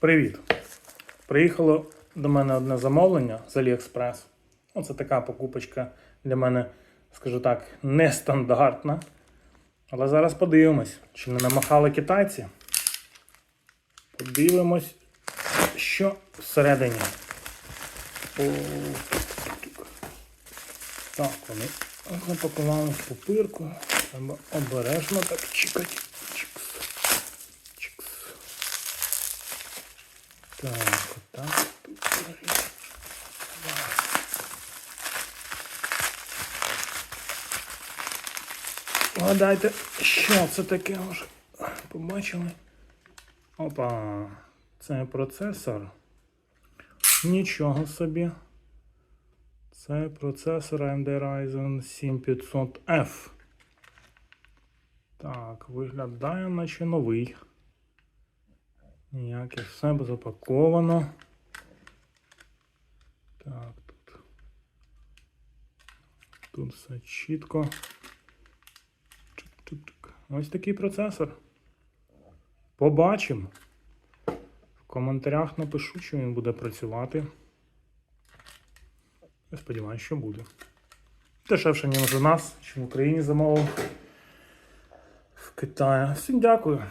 Привіт! Приїхало до мене одне замовлення з AliExpress. Ну, це така покупочка для мене, скажу так, нестандартна. Але зараз подивимось, чи не намахали китайці. Подивимось, що всередині. О, Так, вони запакували в пупирку. Треба обережно так чекати. Так, лежить. Вгадайте, що це таке вже побачили. Опа, це процесор. Нічого собі. Це процесор AMD Ryzen 7500F. Так, виглядає наче новий. Ніяке все запаковано. Так, тут. Тут все чітко. Ось такий процесор. Побачимо. В коментарях напишу, чи він буде працювати. Я сподіваюся, що буде. Дешевше, ніж у нас, чи в Україні замовив в Китаї. Всім дякую.